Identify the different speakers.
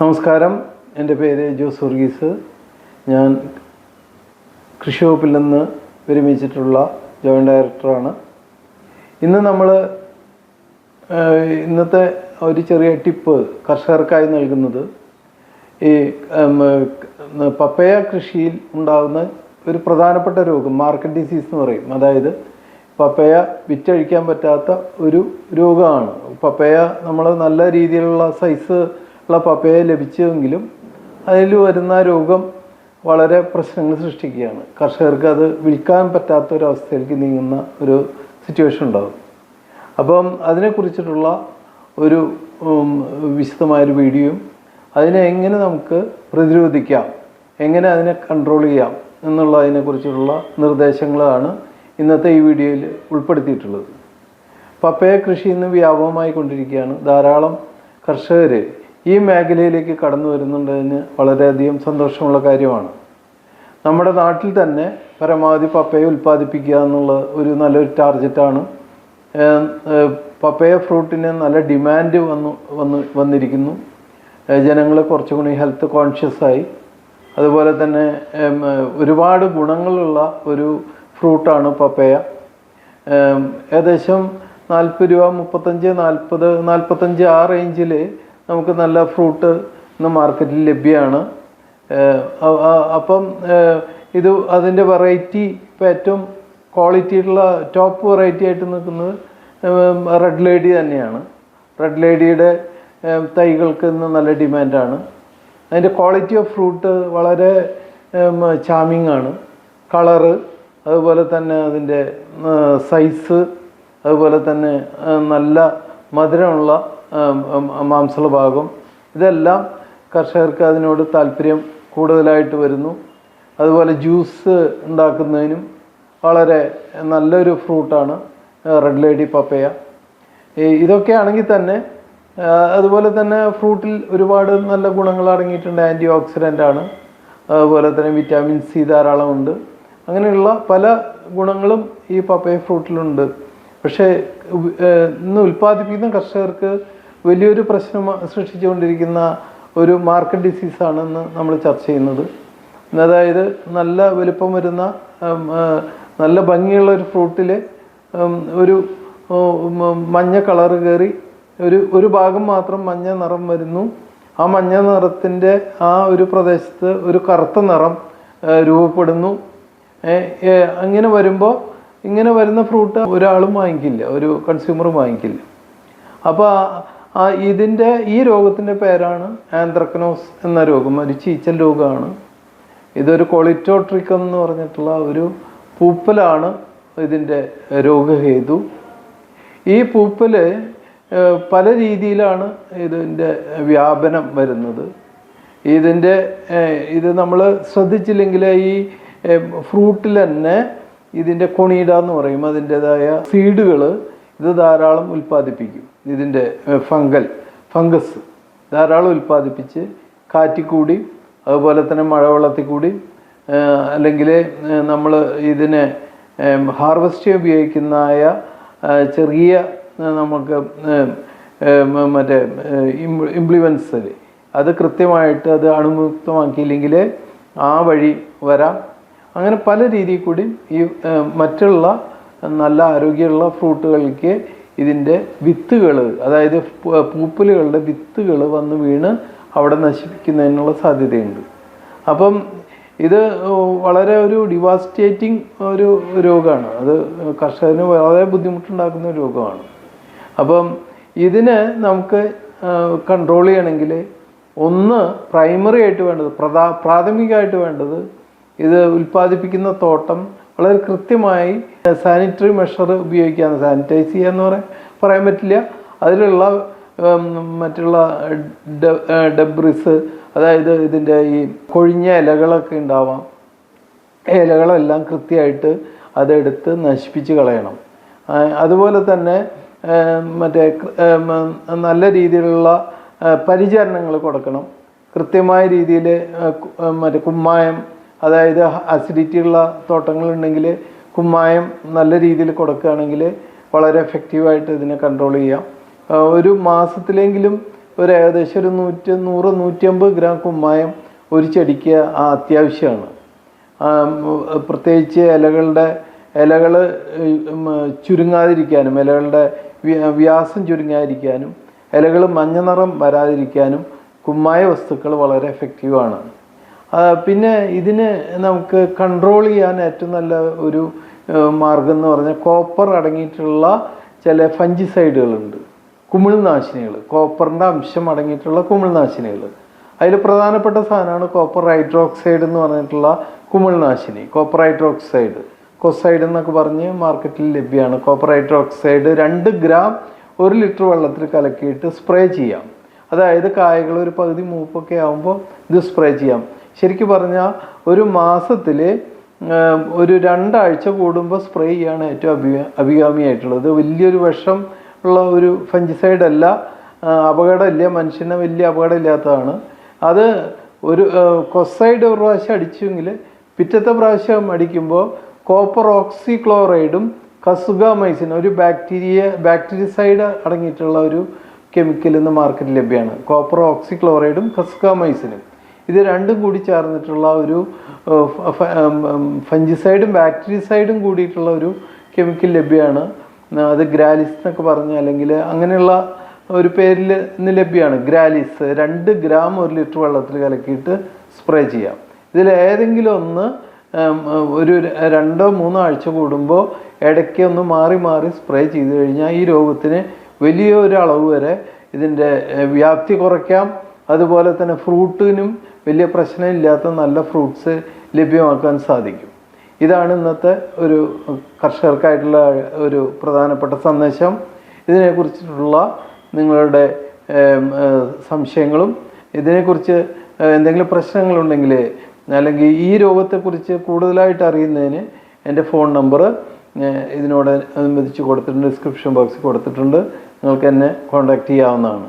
Speaker 1: നമസ്കാരം. എന്റെ പേര് ജോസ് വർഗീസ്. ഞാൻ കൃഷി വകുപ്പിൽ നിന്ന് വിരമിച്ചിട്ടുള്ള ജോയിന്റ് ഡയറക്ടറാണ്. ഇന്ന് നമ്മൾ ഇന്നത്തെ ഒരു ചെറിയ ടിപ്പ് കർഷകർക്കായി നൽകുന്നത് ഈ പപ്പയ കൃഷിയിൽ ഉണ്ടാകുന്ന ഒരു പ്രധാനപ്പെട്ട രോഗം മാർക്കറ്റ് ഡിസീസ് എന്ന് പറയും. അതായത് പപ്പയ വിറ്റഴിക്കാൻ പറ്റാത്ത ഒരു രോഗമാണ്. പപ്പയ നമ്മൾ നല്ല രീതിയിലുള്ള സൈസ് ഉള്ള പപ്പയെ ലഭിച്ചെങ്കിലും അതിൽ വരുന്ന രോഗം വളരെ പ്രശ്നങ്ങൾ സൃഷ്ടിക്കുകയാണ്. കർഷകർക്ക് അത് വിൽക്കാൻ പറ്റാത്ത ഒരു അവസ്ഥയിലേക്ക് നീങ്ങുന്ന ഒരു സിറ്റുവേഷൻ ഉണ്ടാകും. അപ്പം അതിനെക്കുറിച്ചിട്ടുള്ള ഒരു വിശദമായൊരു വീഡിയോയും അതിനെ എങ്ങനെ നമുക്ക് പ്രതിരോധിക്കാം എങ്ങനെ അതിനെ കൺട്രോൾ ചെയ്യാം എന്നുള്ളതിനെ എന്നുള്ളതിനെക്കുറിച്ചുള്ള നിർദ്ദേശങ്ങളാണ് ഇന്നത്തെ ഈ വീഡിയോയിൽ ഉൾപ്പെടുത്തിയിട്ടുള്ളത്. പപ്പയ കൃഷി ഇന്ന് വ്യാപകമായി കൊണ്ടിരിക്കുകയാണ് ധാരാളം കർഷകർ ഈ മേഖലയിലേക്ക് കടന്നു വരുന്നുണ്ടതിന് വളരെയധികം സന്തോഷമുള്ള കാര്യമാണ്. നമ്മുടെ നാട്ടിൽ തന്നെ പരമാവധി പപ്പയ ഉൽപ്പാദിപ്പിക്കുക എന്നുള്ള ഒരു നല്ലൊരു ടാർഗറ്റാണ് പപ്പയ ഫ്രൂട്ടിന് നല്ല ഡിമാൻഡ് വന്നു വന്ന് വന്നിരിക്കുന്നു. ജനങ്ങൾ കുറച്ചും കൂടി ഹെൽത്ത് കോൺഷ്യസായി അതുപോലെ തന്നെ ഒരുപാട് ഗുണങ്ങളുള്ള ഒരു ഫ്രൂട്ടാണ് പപ്പയ. ഏകദേശം നാൽപ്പത് രൂപ മുപ്പത്തഞ്ച് നാൽപ്പത് നാൽപ്പത്തഞ്ച് ആ റേഞ്ചിൽ നമുക്ക് നല്ല ഫ്രൂട്ട് ഇന്ന് മാർക്കറ്റിൽ ലഭ്യമാണ് അപ്പം ഇത് അതിന്റെ വെറൈറ്റി ഇപ്പം ഏറ്റവും ക്വാളിറ്റിയുള്ള ടോപ്പ് വെറൈറ്റി ആയിട്ട് നിൽക്കുന്നത് റെഡ് ലേഡി തന്നെയാണ്. റെഡ് ലേഡിയുടെ തൈകൾക്ക് ഇന്ന് നല്ല ഡിമാൻഡാണ് അതിന്റെ ക്വാളിറ്റി ഓഫ് ഫ്രൂട്ട് വളരെ ചാമിങ് ആണ്. കളറ് അതുപോലെ തന്നെ അതിന്റെ സൈസ് അതുപോലെ തന്നെ നല്ല മധുരമുള്ള മാംസള ഭാഗം ഇതെല്ലാം കർഷകർക്ക് അതിനോട് താല്പര്യം കൂടുതലായിട്ട് വരുന്നു. അതുപോലെ ജ്യൂസ് ഉണ്ടാക്കുന്നതിനും വളരെ നല്ലൊരു ഫ്രൂട്ടാണ് റെഡ് ലേഡി പപ്പയ. ഇതൊക്കെ ആണെങ്കിൽ തന്നെ അതുപോലെ തന്നെ ഫ്രൂട്ടിൽ ഒരുപാട് നല്ല ഗുണങ്ങൾ അടങ്ങിയിട്ടുണ്ട്. ആന്റി ഓക്സിഡന്റ് ആണ്. അതുപോലെ തന്നെ വിറ്റാമിൻ സി ധാരാളമുണ്ട്. അങ്ങനെയുള്ള പല ഗുണങ്ങളും ഈ പപ്പയ ഫ്രൂട്ടിലുണ്ട്. പക്ഷേ ഇന്ന് ഉൽപ്പാദിപ്പിക്കുന്ന കർഷകർക്ക് വലിയൊരു പ്രശ്നം സൃഷ്ടിച്ചുകൊണ്ടിരിക്കുന്ന ഒരു മാർക്കറ്റ് ഡിസീസാണെന്ന് നമ്മൾ ചർച്ച ചെയ്യുന്നത്. അതായത് നല്ല വലുപ്പം വരുന്ന നല്ല ഭംഗിയുള്ള ഒരു ഫ്രൂട്ടിലെ ഒരു മഞ്ഞ കളർ കയറി ഒരു ഒരു ഭാഗം മാത്രം മഞ്ഞ നിറം വരുന്നു. ആ മഞ്ഞ നിറത്തിന്റെ ആ ഒരു പ്രദേശത്ത് ഒരു കറുത്ത നിറം രൂപപ്പെടുന്നു. അങ്ങനെ വരുമ്പോൾ ഇങ്ങനെ വരുന്ന ഫ്രൂട്ട് ഒരാളും വാങ്ങിക്കില്ല ഒരു കൺസ്യൂമറും വാങ്ങിക്കില്ല. അപ്പോൾ ഇതിന്റെ ഈ രോഗത്തിന്റെ പേരാണ് ആന്ത്രക്കനോസ് എന്ന രോഗം ഒരു ചീച്ചൽ രോഗമാണ്. ഇതൊരു കൊളിറ്റോട്രിക്കം എന്ന് പറഞ്ഞിട്ടുള്ള ഒരു പൂപ്പലാണ് ഇതിന്റെ രോഗഹേതു. ഈ പൂപ്പൽ പല രീതിയിലാണ് ഇതിന്റെ വ്യാപനം വരുന്നത്. ഇതിന്റെ ഇത് നമ്മൾ ശ്രദ്ധിച്ചില്ലെങ്കിൽ ഈ ഫ്രൂട്ടിൽ തന്നെ ഇതിന്റെ കൊണീട എന്ന് പറയും. അതിന്റെതായ സീഡുകൾ ഇത് ധാരാളം ഉൽപ്പാദിപ്പിക്കും. ഇതിന്റെ ഫംഗൽ ഫംഗസ് ധാരാളം ഉൽപ്പാദിപ്പിച്ച് കാറ്റിക്കൂടി അതുപോലെ തന്നെ മഴവെള്ളത്തിൽ കൂടി അല്ലെങ്കിൽ നമ്മൾ ഇതിനെ ഹാർവസ്റ്റ് ഉപയോഗിക്കുന്നതായ ചെറിയ നമുക്ക് മറ്റേ ഇംപ്ലിമെൻസ് അത് കൃത്യമായിട്ട് അത് അണുമുക്തമാക്കിയില്ലെങ്കിൽ ആ വഴി വരാം. അങ്ങനെ പല രീതിയിൽ കൂടി ഈ മറ്റുള്ള നല്ല ആരോഗ്യമുള്ള ഫ്രൂട്ടുകൾക്ക് ഇതിന്റെ വിത്തുകൾ അതായത് പൂപ്പലുകളുടെ വിത്തുകൾ വന്ന് വീണ് അവിടെ നശിപ്പിക്കുന്നതിനുള്ള സാധ്യതയുണ്ട്. അപ്പം ഇത് വളരെ ഒരു ഡിവാസ്റ്റേറ്റിംഗ് ഒരു രോഗമാണ്. അത് കർഷകന് വളരെ ബുദ്ധിമുട്ടുണ്ടാക്കുന്ന രോഗമാണ്. അപ്പം ഇതിനെ നമുക്ക് കൺട്രോൾ ചെയ്യണമെങ്കിൽ ഒന്ന് പ്രൈമറി ആയിട്ട് വേണ്ടത് പ്രധാ പ്രാഥമികമായിട്ട് വേണ്ടത് ഇത് ഉൽപ്പാദിപ്പിക്കുന്ന തോട്ടം വളരെ കൃത്യമായി സാനിറ്ററി മെഷർ ഉപയോഗിക്കുകയാണ് സാനിറ്റൈസ് ചെയ്യുക എന്ന് പറയാൻ പറയാൻ പറ്റില്ല. അതിലുള്ള മറ്റുള്ള ഡെബ്രിസ് അതായത് ഇതിന്റെ ഈ കൊഴിഞ്ഞ ഇലകളൊക്കെ ഉണ്ടാവാം. ഇലകളെല്ലാം കൃത്യമായിട്ട് അതെടുത്ത് നശിപ്പിച്ച് കളയണം. അതുപോലെ തന്നെ മറ്റേ നല്ല രീതിയിലുള്ള പരിചരണങ്ങൾ കൊടുക്കണം. കൃത്യമായ രീതിയിൽ മറ്റേ കുമ്മായം അതായത് അസിഡിറ്റി ഉള്ള തോട്ടങ്ങളുണ്ടെങ്കിൽ കുമ്മായം നല്ല രീതിയിൽ കൊടുക്കുകയാണെങ്കിൽ വളരെ എഫക്റ്റീവായിട്ട് ഇതിനെ കൺട്രോൾ ചെയ്യാം. ഒരു മാസത്തിലെങ്കിലും ഒരു ഏകദേശം ഒരു നൂറ്റി നൂറ് നൂറ്റമ്പത് ഗ്രാം കുമ്മായം ഒരു ചെടിക്ക് അത്യാവശ്യമാണ്. പ്രത്യേകിച്ച് ഇലകളുടെ ഇലകൾ ചുരുങ്ങാതിരിക്കാനും ഇലകളുടെ വ്യാസം ചുരുങ്ങാതിരിക്കാനും ഇലകൾ മഞ്ഞ നിറം വരാതിരിക്കാനും കുമ്മായ വസ്തുക്കൾ വളരെ എഫക്റ്റീവാണ് പിന്നെ ഇതിന് നമുക്ക് കൺട്രോൾ ചെയ്യാൻ ഏറ്റവും നല്ല ഒരു മാർഗം എന്ന് പറഞ്ഞാൽ കോപ്പർ അടങ്ങിയിട്ടുള്ള ചില ഫഞ്ചിസൈഡുകളുണ്ട് കുമിൾനാശിനികൾ. കോപ്പറിന്റെ അംശം അടങ്ങിയിട്ടുള്ള കുമിൾനാശിനികൾ. അതിൽ പ്രധാനപ്പെട്ട സാധനമാണ് കോപ്പർ ഹൈഡ്രോക്സൈഡ് എന്ന് പറഞ്ഞിട്ടുള്ള കുമിൾനാശിനി. കോപ്പർ ഹൈഡ്രോക്സൈഡ് കൊസൈഡ് എന്നൊക്കെ പറഞ്ഞ് മാർക്കറ്റിൽ ലഭ്യമാണ്. കോപ്പർ ഹൈഡ്രോക്സൈഡ് രണ്ട് ഗ്രാം ഒരു ലിറ്റർ വെള്ളത്തിൽ കലക്കിയിട്ട് സ്പ്രേ ചെയ്യാം. അതായത് കായകൾ ഒരു പകുതി മൂപ്പൊക്കെ ആകുമ്പോൾ ഇത് സ്പ്രേ ചെയ്യാം. ശരിക്കും പറഞ്ഞാൽ ഒരു മാസത്തിൽ ഒരു രണ്ടാഴ്ച കൂടുമ്പോൾ സ്പ്രേ ചെയ്യാണ് ഏറ്റവും അഭി അഭികാമിയായിട്ടുള്ളത്. വലിയൊരു വിഷം ഉള്ള ഒരു ഫഞ്ചിസൈഡ് അല്ല അപകടമില്ല. മനുഷ്യന് വലിയ അപകടമില്ലാത്തതാണ്. അത് ഒരു കൊസൈഡ് ഒരു പ്രാവശ്യം അടിച്ചെങ്കിൽ പിറ്റത്തെ പ്രാവശ്യം അടിക്കുമ്പോൾ കോപ്പർ ഓക്സിക്ലോറൈഡും കസുഗാമൈസിൻ ഒരു ബാക്ടീരിയ ബാക്ടീരിയസൈഡ് അടങ്ങിയിട്ടുള്ള ഒരു കെമിക്കൽ ഇന്ന് മാർക്കറ്റിൽ ലഭ്യമാണ്. കോപ്പർ ഓക്സിക്ലോറൈഡും കസുഗാമൈസിനും. ഇത് രണ്ടും കൂടി ചേർന്നിട്ടുള്ള ഒരു ഫഞ്ചിസൈഡും ബാക്ടീരിയസൈഡും കൂടിയിട്ടുള്ള ഒരു കെമിക്കൽ ലഭ്യമാണ്. അത് ഗ്രാലിസ് എന്നൊക്കെ പറഞ്ഞ അല്ലെങ്കിൽ അങ്ങനെയുള്ള ഒരു പേരിൽ ഇന്ന് ലഭ്യമാണ്. ഗ്രാലിസ് രണ്ട് ഗ്രാം ഒരു ലിറ്റർ വെള്ളത്തിൽ കലക്കിയിട്ട് സ്പ്രേ ചെയ്യാം. ഇതിൽ ഏതെങ്കിലും ഒന്ന് ഒരു രണ്ടോ മൂന്നോ ആഴ്ച കൂടുമ്പോൾ ഇടയ്ക്ക് ഒന്ന് മാറി മാറി സ്പ്രേ ചെയ്ത് കഴിഞ്ഞാൽ ഈ രോഗത്തിന് വലിയ ഒരു അളവ് വരെ ഇതിന്റെ വ്യാപ്തി കുറയ്ക്കാം. അതുപോലെ തന്നെ ഫ്രൂട്ടിനും വലിയ പ്രശ്നമില്ലാത്ത നല്ല ഫ്രൂട്ട്സ് ലഭ്യമാക്കാൻ സാധിക്കും. ഇതാണ് ഇന്നത്തെ ഒരു കർഷകർക്കായിട്ടുള്ള ഒരു പ്രധാനപ്പെട്ട സന്ദേശം. ഇതിനെക്കുറിച്ചിട്ടുള്ള നിങ്ങളുടെ സംശയങ്ങളും ഇതിനെക്കുറിച്ച് എന്തെങ്കിലും പ്രശ്നങ്ങളുണ്ടെങ്കിൽ അല്ലെങ്കിൽ ഈ രോഗത്തെക്കുറിച്ച് കൂടുതലായിട്ട് അറിയുന്നതിന് എന്റെ ഫോൺ നമ്പർ ഇതിനോട് അനുബന്ധിച്ച് കൊടുത്തിട്ടുണ്ട് ഡിസ്ക്രിപ്ഷൻ ബോക്സിൽ കൊടുത്തിട്ടുണ്ട്. നിങ്ങൾക്ക് എന്നെ കോൺടാക്റ്റ് ചെയ്യാവുന്നതാണ്.